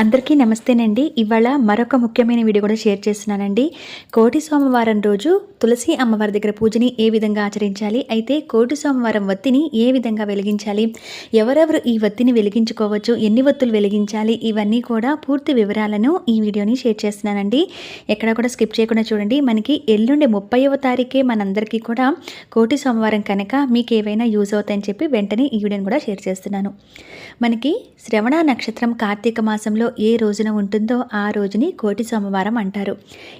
అందరికీ నమస్తేనండి. ఇవాళ మరొక ముఖ్యమైన వీడియో కూడా షేర్ చేస్తున్నానండి. కోటి సోమవారం రోజు తులసి అమ్మవారి దగ్గర పూజని ఏ విధంగా ఆచరించాలి? అయితే కోటి సోమవారం వత్తిని ఏ విధంగా వెలిగించాలి? ఎవరెవరు ఈ వత్తిని వెలిగించుకోవచ్చు? ఎన్ని వత్తులు వెలిగించాలి? ఇవన్నీ కూడా పూర్తి వివరాలను ఈ వీడియోని షేర్ చేస్తున్నానండి. ఎక్కడ కూడా స్కిప్ చేయకుండా చూడండి. మనకి ఎల్లుండి ముప్పైవ తారీఖే మనందరికీ కూడా కోటి సోమవారం కనుక మీకు ఏవైనా యూజ్ అవుతాయని చెప్పి వెంటనే ఈ వీడియోని కూడా షేర్ చేస్తున్నాను. మనకి శ్రవణ నక్షత్రం కార్తీక మాసంలో ఏ రోజున ఉంటుందో ఆ రోజుని కోటి సోమవారం అంటారు.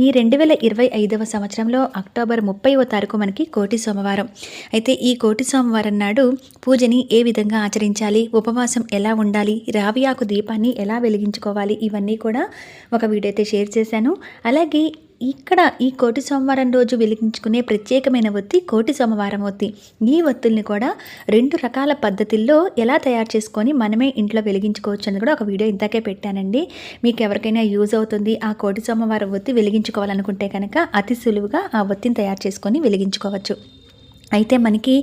ఈ రెండు వేల ఇరవై ఐదవ సంవత్సరంలో అక్టోబర్ ముప్పైవ తారీఖు మనకి కోటి సోమవారం. అయితే ఈ కోటి సోమవారం నాడు పూజని ఏ విధంగా ఆచరించాలి? ఉపవాసం ఎలా ఉండాలి? రావి ఆకు దీపాన్ని ఎలా వెలిగించుకోవాలి? ఇవన్నీ కూడా ఒక వీడియో అయితే షేర్ చేశాను. అలాగే ఇక్కడ ఈ కోటి సోమవారం రోజు వెలిగించుకునే ప్రత్యేకమైన ఒత్తి కోటి సోమవారం ఒత్తి. ఈ ఒత్తుల్ని కూడా రెండు రకాల పద్ధతుల్లో ఎలా తయారు చేసుకొని మనమే ఇంట్లో వెలిగించుకోవచ్చు అని కూడా ఒక వీడియో ఇంతకే పెట్టానండి. మీకు ఎవరికైనా యూజ్ అవుతుంది ఆ కోటి సోమవారం ఒత్తి వెలిగించుకోవాలనుకుంటే కనుక అతి సులువుగా ఆ ఒత్తిని తయారు చేసుకొని వెలిగించుకోవచ్చు. అయితే మనకి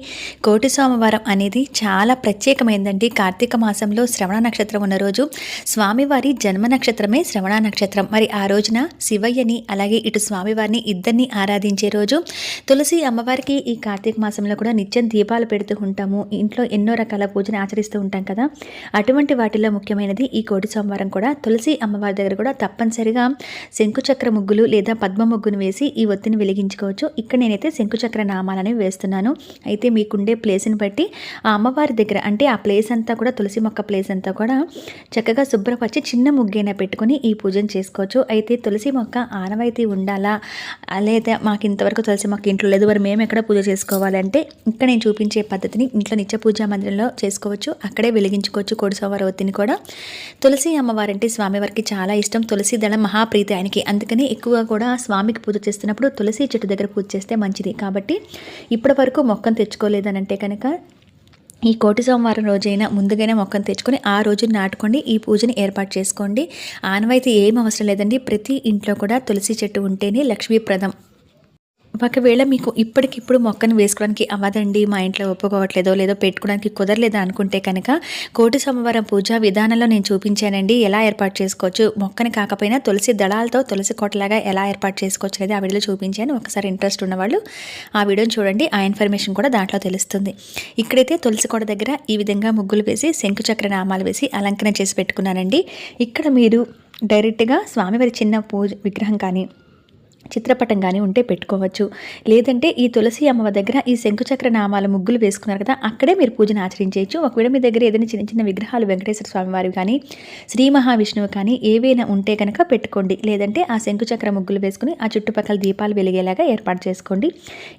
కోటి సోమవారం అనేది చాలా ప్రత్యేకమైందండి. కార్తీక మాసంలో శ్రవణ నక్షత్రం ఉన్న రోజు స్వామివారి జన్మ నక్షత్రమే శ్రవణ నక్షత్రం. మరి ఆ రోజున శివయ్యని అలాగే ఇటు స్వామివారిని ఇద్దరిని ఆరాధించే రోజు తులసి అమ్మవారికి ఈ కార్తీక మాసంలో కూడా నిత్యం దీపాలు పెడుతూ ఉంటాము. ఇంట్లో ఎన్నో రకాల పూజను ఆచరిస్తూ ఉంటాం కదా. అటువంటి వాటిలో ముఖ్యమైనది ఈ కోటి సోమవారం కూడా తులసి అమ్మవారి దగ్గర కూడా తప్పనిసరిగా శంకుచక్ర ముగ్గులు లేదా పద్మ ముగ్గును వేసి ఈ ఒత్తిని వెలిగించుకోవచ్చు. ఇక్కడ నేనైతే శంకుచక్ర నామాలని వేస్తున్నాను. అయితే మీకుండే ప్లేస్ని బట్టి ఆ అమ్మవారి దగ్గర అంటే ఆ ప్లేస్ అంతా కూడా తులసి మొక్క ప్లేస్ అంతా కూడా చక్కగా శుభ్రపరిచి చిన్న ముగ్గైనా పెట్టుకొని ఈ పూజను చేసుకోవచ్చు. అయితే తులసి మొక్క ఆనవాయితీ ఉండాలా? లేదా మాకు ఇంతవరకు తులసి మొక్క ఇంట్లో లేదు మరి మేము ఎక్కడ పూజ చేసుకోవాలంటే ఇక్కడ నేను చూపించే పద్ధతిని ఇంట్లో నిత్య పూజా మందిరంలో చేసుకోవచ్చు. అక్కడే వెలిగించుకోవచ్చు కోడిసోమవారి ఒత్తిని కూడా. తులసి అమ్మవారంటే స్వామివారికి చాలా ఇష్టం. తులసి దళం మహాప్రీతి ఆయనకి. అందుకని ఎక్కువగా కూడా స్వామికి పూజ చేస్తున్నప్పుడు తులసి చెట్టు దగ్గర పూజ చేస్తే మంచిది. కాబట్టి ఇప్పటి వరకు మొక్కను తెచ్చుకోలేదని అంటే కనుక ఈ కోటి సోమవారం రోజైనా ముందుగానే మొక్కను తెచ్చుకొని ఆ రోజు నాటుకోండి ఈ పూజని ఏర్పాటు చేసుకోండి. ఆనవాయితీ ఏం అవసరం లేదండి. ప్రతి ఇంట్లో కూడా తులసి చెట్టు ఉంటేనే లక్ష్మీప్రదం. ఒకవేళ మీకు ఇప్పటికిప్పుడు మొక్కను వేసుకోవడానికి అవ్వదండి మా ఇంట్లో ఒప్పుకోవట్లేదో లేదో పెట్టుకోవడానికి కుదరలేదో అనుకుంటే కనుక కోటి సోమవారం పూజ విధానంలో నేను చూపించానండి. ఎలా ఏర్పాటు చేసుకోవచ్చు? మొక్కని కాకపోయినా తులసి దళాలతో తులసి కోటలాగా ఎలా ఏర్పాటు చేసుకోవచ్చు అనేది ఆ వీడియోలో చూపించాను. ఒకసారి ఇంట్రెస్ట్ ఉన్నవాళ్ళు ఆ వీడియోని చూడండి. ఆ ఇన్ఫర్మేషన్ కూడా దాంట్లో తెలుస్తుంది. ఇక్కడైతే తులసి కోట దగ్గర ఈ విధంగా ముగ్గులు వేసి శంకుచక్ర నామాలు వేసి అలంకరణ చేసి పెట్టుకున్నానండి. ఇక్కడ మీరు డైరెక్ట్గా స్వామివారి చిన్న పూజ విగ్రహం కానీ చిత్రపటం కానీ ఉంటే పెట్టుకోవచ్చు. లేదంటే ఈ తులసి అమ్మవ దగ్గర ఈ శంకుచక్ర నామాల ముగ్గులు వేసుకున్నారు కదా అక్కడే మీరు పూజను ఆచరించవచ్చు ఒకవేళ మీ దగ్గర ఏదైనా చిన్న చిన్న విగ్రహాలు వెంకటేశ్వర స్వామి కానీ శ్రీ మహావిష్ణువు కానీ ఏవైనా ఉంటే కనుక పెట్టుకోండి. లేదంటే ఆ శంకుచక్ర ముగ్గులు వేసుకుని ఆ చుట్టుపక్కల దీపాలు వెలిగేలాగా ఏర్పాటు చేసుకోండి.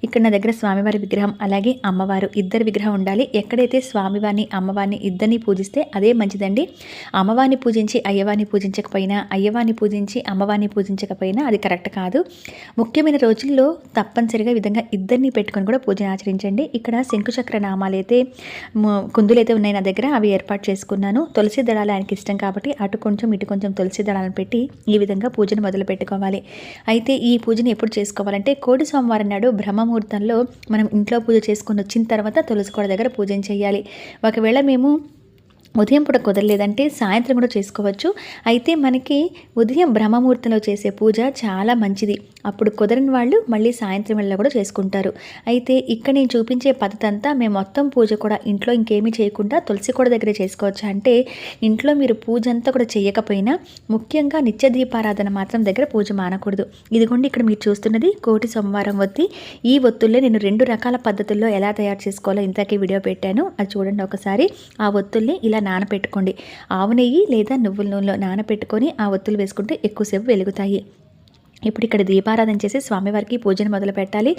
ఇక్కడ నా దగ్గర స్వామివారి విగ్రహం అలాగే అమ్మవారు ఇద్దరు విగ్రహం ఉండాలి. ఎక్కడైతే స్వామివారిని అమ్మవారిని ఇద్దరిని పూజిస్తే అదే మంచిదండి. అమ్మవారిని పూజించి అయ్యవారిని పూజించకపోయినా అయ్యవారిని పూజించి అమ్మవారిని పూజించకపోయినా అది కరెక్ట్ కాదు. ముఖ్యమైన రోజుల్లో తప్పనిసరిగా ఈ విధంగా ఇద్దరిని పెట్టుకొని కూడా పూజను ఆచరించండి. ఇక్కడ శంకుచక్ర నామాలు అయితే కుందులు అయితే ఉన్నాయి నా దగ్గర అవి ఏర్పాటు చేసుకున్నాను. తులసి దళాలు ఆయనకి ఇష్టం కాబట్టి అటు కొంచెం ఇటు కొంచెం తులసి దళాలను పెట్టి ఈ విధంగా పూజను మొదలు పెట్టుకోవాలి అయితే ఈ పూజను ఎప్పుడు చేసుకోవాలంటే కోడి సోమవారం నాడు బ్రహ్మముహూర్తంలో మనం ఇంట్లో పూజ చేసుకొని వచ్చిన తర్వాత తులసి కోడ దగ్గర పూజను చేయాలి. ఒకవేళ మేము ఉదయం పూట కుదరలేదంటే సాయంత్రం కూడా చేసుకోవచ్చు. అయితే మనకి ఉదయం బ్రహ్మముహూర్తంలో చేసే పూజ చాలా మంచిది. అప్పుడు కుదరని వాళ్ళు మళ్ళీ సాయంత్రం వేళ కూడా చేసుకుంటారు. అయితే ఇక్కడ నేను చూపించే పద్ధతి అంతా మేము మొత్తం పూజ కూడా ఇంట్లో ఇంకేమీ చేయకుండా తులసి కూడా దగ్గర చేసుకోవచ్చు అంటే ఇంట్లో మీరు పూజ అంతా కూడా చేయకపోయినా ముఖ్యంగా నిత్య దీపారాధన మాత్రం దగ్గర పూజ మానకూడదు. ఇదిగోండి ఇక్కడ మీరు చూస్తున్నది కోటి సోమవారం ఒత్తి. ఈ ఒత్తుల్లో నేను రెండు రకాల పద్ధతుల్లో ఎలా తయారు చేసుకోవాలో ఇంతకీ వీడియో పెట్టాను. అది చూడండి ఒకసారి. ఆ ఒత్తుల్ని ఇలా నానపెట్టుకోండి. ఆవు నెయ్యి లేదా నువ్వుల నూనెలో నానపెట్టుకొని ఆ ఒత్తులు వేసుకుంటే ఎక్కువసేపు వెలుగుతాయి. ఇప్పుడు ఇక్కడ దీపారాధన చేసి స్వామివారికి పూజను మొదలు పెట్టాలి.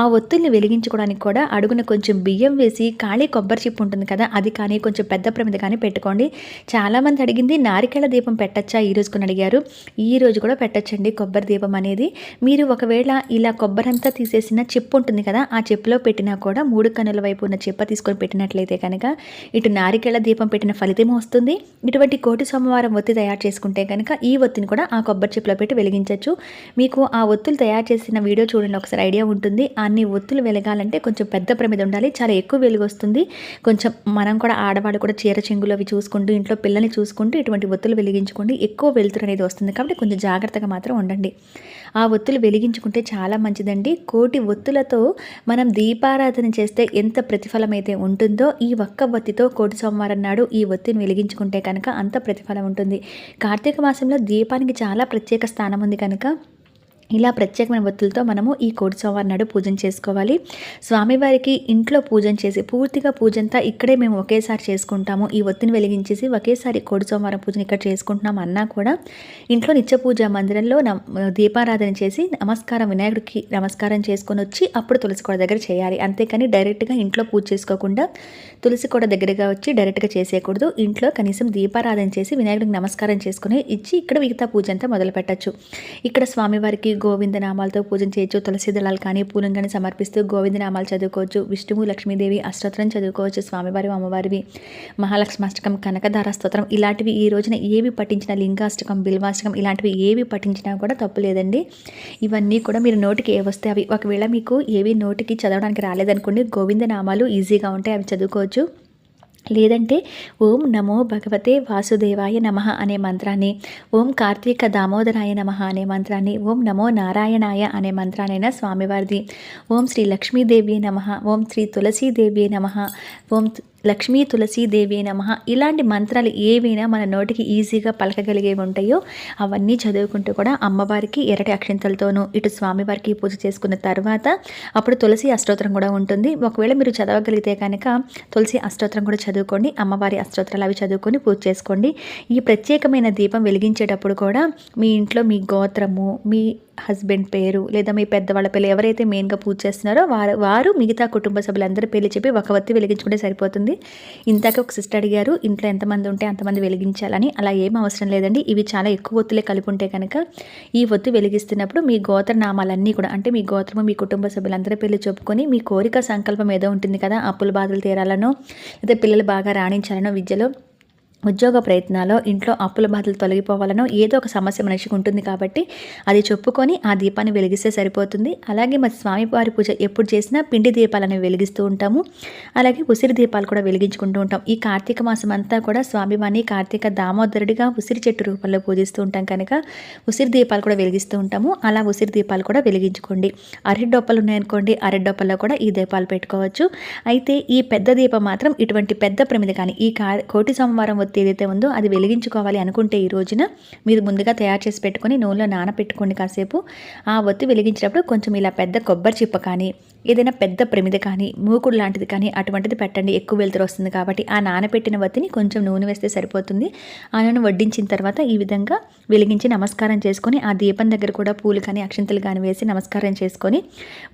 ఆ ఒత్తుల్ని వెలిగించుకోవడానికి కూడా అడుగున కొంచెం బియ్యం వేసి ఖాళీ కొబ్బరి చిప్పు ఉంటుంది కదా అది కానీ కొంచెం పెద్ద ప్రమిద కానీ పెట్టుకోండి. చాలామంది అడిగింది నారికేళ దీపం పెట్టచ్చా? ఈ రోజుకుని అడిగారు. ఈ రోజు కూడా పెట్టచ్చండి కొబ్బరి దీపం అనేది. మీరు ఒకవేళ ఇలా కొబ్బరి అంతా తీసేసిన చిప్పు ఉంటుంది కదా ఆ చిప్పులో పెట్టినా కూడా మూడు కన్నుల వైపు ఉన్న చిప్ప తీసుకొని పెట్టినట్లయితే కనుక ఇటు నారికేళ దీపం పెట్టిన ఫలితం వస్తుంది. ఇటువంటి కోటి సోమవారం ఒత్తి తయారు చేసుకుంటే కనుక ఈ ఒత్తిని కూడా ఆ కొబ్బరి చిప్పులో పెట్టి వెలిగించవచ్చు మీకు ఆ ఒత్తులు తయారు చేసిన వీడియో చూడండి ఒకసారి ఐడియా ఉంటుంది. అన్ని ఒత్తులు వెలగాలంటే కొంచెం పెద్ద ప్రమిద ఉండాలి. చాలా ఎక్కువ వెలుగు వస్తుంది. కొంచెం మనం కూడా ఆడవాళ్ళు కూడా చీర చెంగులు అవి చూసుకుంటూ ఇంట్లో పిల్లల్ని చూసుకుంటూ ఇటువంటి ఒత్తులు వెలిగించుకోండి. ఎక్కువ వెలుతురు అనేది వస్తుంది కాబట్టి కొంచెం జాగ్రత్తగా మాత్రం ఉండండి. ఆ ఒత్తులు వెలిగించుకుంటే చాలా మంచిదండి. కోటి ఒత్తులతో మనం దీపారాధన చేస్తే ఎంత ప్రతిఫలం అయితే ఉంటుందో ఈ ఒక్క ఒత్తితో కోటి సోమవారం నాడు ఈ ఒత్తిని వెలిగించుకుంటే కనుక అంత ప్రతిఫలం ఉంటుంది. కార్తీక మాసంలో దీపానికి చాలా ప్రత్యేక స్థానం ఉంది కనుక ఇలా ప్రత్యేకమైన ఒత్తులతో మనము ఈ కోటి సోమవారం నాడు పూజన చేసుకోవాలి. స్వామివారికి ఇంట్లో పూజన చేసి పూర్తిగా పూజంతా ఇక్కడే మేము ఒకేసారి చేసుకుంటాము. ఈ ఒత్తిని వెలిగించేసి ఒకేసారి కోటి సోమవారం పూజను ఇక్కడ చేసుకుంటున్నాం అన్నా కూడా ఇంట్లో నిత్య పూజ మందిరంలో దీపారాధన చేసి నమస్కారం వినాయకుడికి నమస్కారం చేసుకొని వచ్చి అప్పుడు తులసి కోడ దగ్గర చేయాలి. అంతేకాని డైరెక్ట్గా ఇంట్లో పూజ చేసుకోకుండా తులసి కోడ దగ్గరగా వచ్చి డైరెక్ట్గా చేసేయకూడదు. ఇంట్లో కనీసం దీపారాధన చేసి వినాయకుడికి నమస్కారం చేసుకుని ఇచ్చి ఇక్కడ మిగతా పూజ అంతా మొదలు పెట్టచ్చు ఇక్కడ స్వామివారికి గోవింద నామాలతో చేయొచ్చు. తులసి దళాలు కానీ పూలం కానీ సమర్పిస్తూ గోవింద నామాలు చదువుకోవచ్చు. విష్ణువు లక్ష్మీదేవి అష్టోత్తరం చదువుకోవచ్చు. స్వామివారి అమ్మవారివి మహాలక్ష్మాష్టకం కనకధార స్తోత్రం ఇలాంటివి ఈ రోజున ఏవి పఠించిన లింగాష్టకం బిల్వాష్టకం ఇలాంటివి ఏవి పఠించినా కూడా తప్పు లేదండి. ఇవన్నీ కూడా మీరు నోటికి ఏ వస్తే అవి. ఒకవేళ మీకు ఏవి నోటికి చదవడానికి రాలేదనుకోండి గోవింద నామాలు ఈజీగా ఉంటాయి అవి చదువుకోవచ్చు. లేదంటే ఓం నమో భగవతే వాసుదేవాయ నమ అనే మంత్రాన్ని ఓం కార్తీక దామోదరాయ నమ అనే మంత్రాన్ని ఓం నమో నారాయణాయ అనే మంత్రానైనా స్వామివారిది. ఓం శ్రీ లక్ష్మీదేవి నమ ఓం శ్రీ తులసీదేవి నమ ఓం లక్ష్మీ తులసీదేవి నమ. ఇలాంటి మంత్రాలు ఏవైనా మన నోటికి ఈజీగా పలకగలిగేవి ఉంటాయో అవన్నీ చదువుకుంటూ కూడా అమ్మవారికి ఎరటి అక్షంతలతోనూ ఇటు స్వామివారికి పూజ చేసుకున్న తర్వాత అప్పుడు తులసి అష్టోత్తరం కూడా ఉంటుంది. ఒకవేళ మీరు చదవగలిగితే కనుక తులసి అష్టోత్తరం కూడా చదువుకోండి అమ్మవారి అష్టోత్తరాలు అవి చదువుకొని పూజ చేసుకోండి. ఈ ప్రత్యేకమైన దీపం వెలిగించేటప్పుడు కూడా మీ ఇంట్లో మీ గోత్రము మీ హస్బెండ్ పేరు లేదా మీ పెద్దవాళ్ళ పేరు ఎవరైతే మెయిన్గా పూజ చేస్తున్నారో వారు వారు మిగతా కుటుంబ సభ్యులందరూ పేర్లు చెప్పి ఒక వత్తి వెలిగించుకుంటే సరిపోతుంది. ఇంతకు ఒక సిస్టర్ అడిగారు ఇంట్లో ఎంతమంది ఉంటే అంతమంది వెలిగించాలని? అలా ఏం అవసరం లేదండి. ఇవి చాలా ఎక్కువ ఒత్తులే కలిపి ఉంటే కనుక ఈ ఒత్తి వెలిగిస్తున్నప్పుడు మీ గోత్ర నామాలన్నీ కూడా అంటే మీ గోత్రము మీ కుటుంబ సభ్యులందరూ పెళ్ళి చెప్పుకొని మీ కోరిక సంకల్పం ఏదో ఉంటుంది కదా అప్పుల బాధలు తీరాలనో లేదా పిల్లలు బాగా రాణించాలనో విద్యలో ఉద్యోగ ప్రయత్నాల్లో ఇంట్లో అప్పుల బాధలు తొలగిపోవాలనో ఏదో ఒక సమస్య మనిషికి ఉంటుంది కాబట్టి అది చెప్పుకొని ఆ దీపాన్ని వెలిగిస్తే సరిపోతుంది. అలాగే మరి స్వామివారి పూజ ఎప్పుడు చేసినా పిండి దీపాలను వెలిగిస్తూ ఉంటాము. అలాగే ఉసిరి దీపాలు కూడా వెలిగించుకుంటూ ఉంటాం. ఈ కార్తీక మాసం అంతా కూడా స్వామివారిని కార్తీక దామోదరుడిగా ఉసిరి చెట్టు రూపంలో పూజిస్తూ ఉంటాం కనుక ఉసిరి దీపాలు కూడా వెలిగిస్తూ ఉంటాము. అలా ఉసిరి దీపాలు కూడా వెలిగించుకోండి. అరటి ఉన్నాయనుకోండి అరటి కూడా ఈ దీపాలు పెట్టుకోవచ్చు. అయితే ఈ పెద్ద దీపం మాత్రం ఇటువంటి పెద్ద ప్రమిద కానీ ఈ కోటి సోమవారం ఒత్తి ఏదైతే ఉందో అది వెలిగించుకోవాలి అనుకుంటే ఈ రోజున మీరు ముందుగా తయారు చేసి పెట్టుకొని నూనెలో నానపెట్టుకోండి కాసేపు. ఆ ఒత్తి వెలిగించినప్పుడు కొంచెం ఇలా పెద్ద కొబ్బరి చిప్ప కానీ ఏదైనా పెద్ద ప్రమిద కానీ మూకుడు లాంటిది కానీ అటువంటిది పెట్టండి. ఎక్కువ వెళ్తురు వస్తుంది కాబట్టి ఆ నానపెట్టిన వత్తిని కొంచెం నూనె వేస్తే సరిపోతుంది. ఆ నూనె వడ్డించిన తర్వాత ఈ విధంగా వెలిగించి నమస్కారం చేసుకొని ఆ దీపం దగ్గర కూడా పూలు కానీ అక్షంతలు కానీ వేసి నమస్కారం చేసుకొని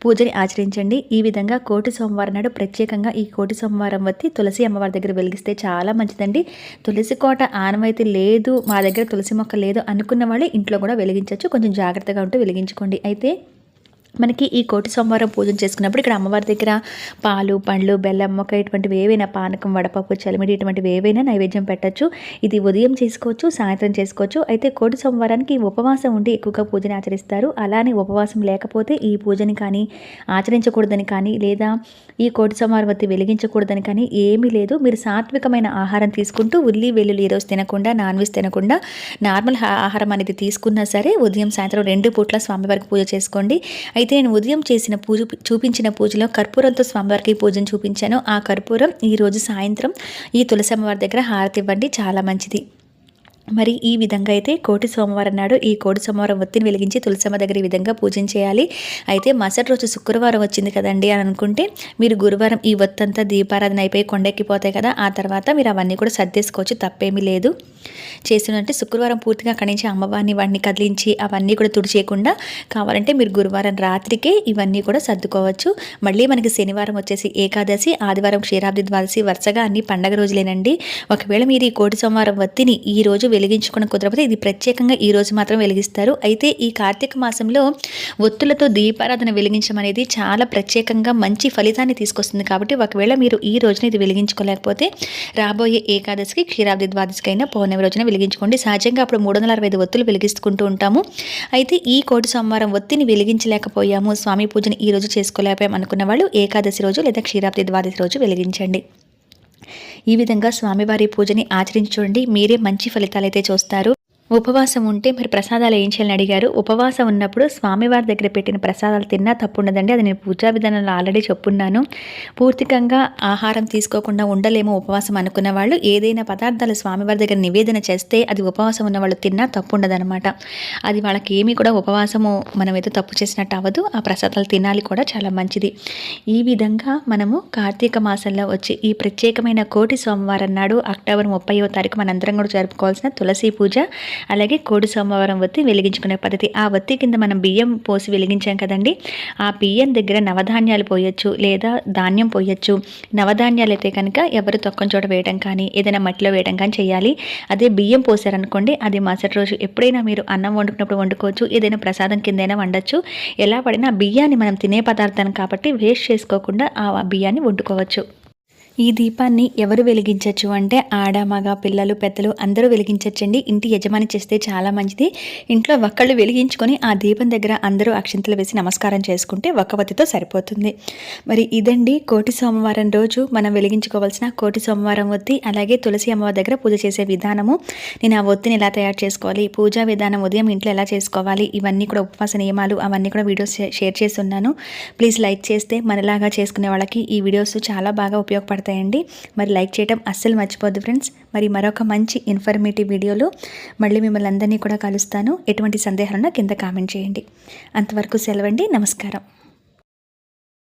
పూజని ఆచరించండి. ఈ విధంగా కోటి సోమవారం నాడు ప్రత్యేకంగా ఈ కోటి సోమవారం వత్తి తులసి అమ్మవారి దగ్గర వెలిగిస్తే చాలా మంచిదండి. తులసి కోట ఆనమైతే లేదు మా దగ్గర తులసి మొక్క లేదు అనుకున్న వాళ్ళు ఇంట్లో కూడా వెలిగించవచ్చు కొంచెం జాగ్రత్తగా ఉంటూ వెలిగించుకోండి. అయితే మనకి ఈ కోటి సోమవారం పూజలు చేసుకున్నప్పుడు ఇక్కడ అమ్మవారి దగ్గర పాలు పండ్లు బెల్లం మొక్క ఇటువంటివి ఏవైనా పానకం వడపప్పు చలిమిడి ఇటువంటివి ఏవైనా నైవేద్యం పెట్టచ్చు. ఇది ఉదయం చేసుకోవచ్చు సాయంత్రం చేసుకోవచ్చు. అయితే కోటి సోమవారానికి ఉపవాసం ఉండి ఎక్కువగా పూజని ఆచరిస్తారు. అలానే ఉపవాసం లేకపోతే ఈ పూజని కానీ ఆచరించకూడదని కానీ లేదా ఈ కోటి సోమవారం వత్తి వెలిగించకూడదని కానీ ఏమీ లేదు. మీరు సాత్వికమైన ఆహారం తీసుకుంటూ ఉల్లి వెల్లుల్లి ఈరోజు తినకుండా నాన్ వెజ్ తినకుండా నార్మల్ ఆహారం అనేది తీసుకున్నా సరే ఉదయం సాయంత్రం రెండు పూట్ల స్వామివారికి పూజ చేసుకోండి. అయితే నేను ఉదయం చేసిన పూజ చూపించిన పూజలో కర్పూరంతో స్వామివారికి పూజను చూపించాను. ఆ కర్పూరం ఈరోజు సాయంత్రం ఈ తులసి అమ్మవారి దగ్గర హారతి ఇవ్వండి. చాలా మంచిది. మరి ఈ విధంగా అయితే కోటి సోమవారం నాడు ఈ కోటి సోమవారం ఒత్తిని వెలిగించి తులసమ్మ దగ్గర ఈ విధంగా పూజన చేయాలి. అయితే మరుసటి రోజు శుక్రవారం వచ్చింది కదండి అని అనుకుంటే మీరు గురువారం ఈ ఒత్తంతా దీపారాధన అయిపోయి కొండెక్కిపోతాయి కదా ఆ తర్వాత మీరు అవన్నీ కూడా సర్దేసుకోవచ్చు. తప్పేమీ లేదు. చేస్తున్నారంటే శుక్రవారం పూర్తిగా అక్కడి నుంచి అమ్మవారిని వాడిని కదిలించి అవన్నీ కూడా తుడిచేయకుండా కావాలంటే మీరు గురువారం రాత్రికే ఇవన్నీ కూడా సర్దుకోవచ్చు. మళ్ళీ మనకి శనివారం వచ్చేసి ఏకాదశి ఆదివారం క్షీరాబ్ది ద్వాదశి వరుసగా అన్ని పండగ రోజులేనండి. ఒకవేళ మీరు ఈ కోటి సోమవారం వత్తిని ఈ రోజు వెలిగించుకుని కుదరకపోతే ఇది ప్రత్యేకంగా ఈ రోజు మాత్రం వెలిగిస్తారు. అయితే ఈ కార్తీక మాసంలో ఒత్తులతో దీపారాధన వెలిగించడం అనేది చాలా ప్రత్యేకంగా మంచి ఫలితాన్ని తీసుకొస్తుంది కాబట్టి ఒకవేళ మీరు ఈ రోజున ఇది వెలిగించుకోలేకపోతే రాబోయే ఏకాదశికి క్షీరాబ్ది ద్వాదశికైనా పౌర్ణమి పౌర్ణమి రోజున వెలిగించుకోండి. సహజంగా అప్పుడు మూడు వందల అరవై ఐదు ఒత్తులు వెలిగించుకుంటూ ఉంటాము. అయితే ఈ కోటి సోమవారం ఒత్తిని వెలిగించలేకపోయాము. స్వామి పూజని ఈ రోజు చేసుకోలేకపోయాం అనుకున్న వాళ్ళు ఏకాదశి రోజు లేదా క్షీరాబ్ది ద్వాదశి రోజు వెలిగించండి. ఈ విధంగా స్వామివారి పూజని ఆచరించి చూడండి. మీరే మంచి ఫలితాలైతే చూస్తారు. ఉపవాసం ఉంటే మరి ప్రసాదాలు ఏం చేయాలని అడిగారు? ఉపవాసం ఉన్నప్పుడు స్వామివారి దగ్గర పెట్టిన ప్రసాదాలు తిన్నా తప్పు ఉండదండి అది నేను పూజా విధానంలో ఆల్రెడీ చెప్పున్నాను. పూర్తికంగా ఆహారం తీసుకోకుండా ఉండలేము ఉపవాసం అనుకున్న వాళ్ళు. ఏదైనా పదార్థాలు స్వామివారి దగ్గర నివేదన చేస్తే అది ఉపవాసం ఉన్న వాళ్ళు తిన్నా తప్పుండదనమాట అది వాళ్ళకి ఏమీ కూడా ఉపవాసము మనం ఏదో తప్పు చేసినట్టు అవ్వదు. ఆ ప్రసాదాలు తినాలి కూడా చాలా మంచిది. ఈ విధంగా మనము కార్తీక మాసంలో వచ్చి ఈ ప్రత్యేకమైన కోటి సోమవారం నాడు అక్టోబర్ ముప్పైవ తారీఖు మనందరం కూడా జరుపుకోవాల్సిన తులసి పూజ. అలాగే కోడి సోమవారం ఒత్తి వెలిగించుకునే పద్ధతి. ఆ ఒత్తి కింద మనం బియ్యం పోసి వెలిగించాం కదండి. ఆ బియ్యం దగ్గర నవధాన్యాలు పోయొచ్చు లేదా ధాన్యం పోయొచ్చు. నవధాన్యాలు అయితే కనుక ఎవరు తొక్కని చోట వేయడం కానీ ఏదైనా మట్టిలో వేయడం కానీ చేయాలి. అదే బియ్యం పోసారనుకోండి అది మరుసటి రోజు ఎప్పుడైనా మీరు అన్నం వండుకున్నప్పుడు వండుకోవచ్చు ఏదైనా ప్రసాదం కిందైనా వండొచ్చు. ఎలా పడినా బియ్యాన్ని మనం తినే పదార్థం కాబట్టి వేస్ట్ చేసుకోకుండా ఆ బియ్యాన్ని వండుకోవచ్చు. ఈ దీపాన్ని ఎవరు వెలిగించవచ్చు అంటే ఆడ మగ పిల్లలు పెద్దలు అందరూ వెలిగించవచ్చండి ఇంటి యజమాని చేస్తే చాలా మంచిది. ఇంట్లో ఒక్కళ్ళు వెలిగించుకొని ఆ దీపం దగ్గర అందరూ అక్షింతలు వేసి నమస్కారం చేసుకుంటే ఒక్కవతితో సరిపోతుంది. మరి ఇదండి కోటి సోమవారం రోజు మనం వెలిగించుకోవాల్సిన కోటి సోమవారం ఒత్తి అలాగే తులసి అమ్మవారి దగ్గర పూజ చేసే విధానము. నేను ఆ ఒత్తిని ఎలా తయారు చేసుకోవాలి? పూజా విధానం ఉదయం ఇంట్లో ఎలా చేసుకోవాలి? ఇవన్నీ కూడా ఉపవాస నియమాలు అవన్నీ కూడా వీడియోస్ షేర్ చేస్తున్నాను. ప్లీజ్ లైక్ చేస్తే మనలాగా చేసుకునే వాళ్ళకి ఈ వీడియోస్ చాలా బాగా ఉపయోగపడతాయి. ఉపయోగపడతాయండి మరి లైక్ చేయడం అస్సలు మర్చిపోద్దు ఫ్రెండ్స్. మరి మరొక మంచి ఇన్ఫర్మేటివ్ వీడియోలో మళ్ళీ మిమ్మల్ని అందరినీ కూడా కలుస్తాను. ఎటువంటి సందేహాలను కింద కామెంట్ చేయండి. అంతవరకు సెలవండి. నమస్కారం.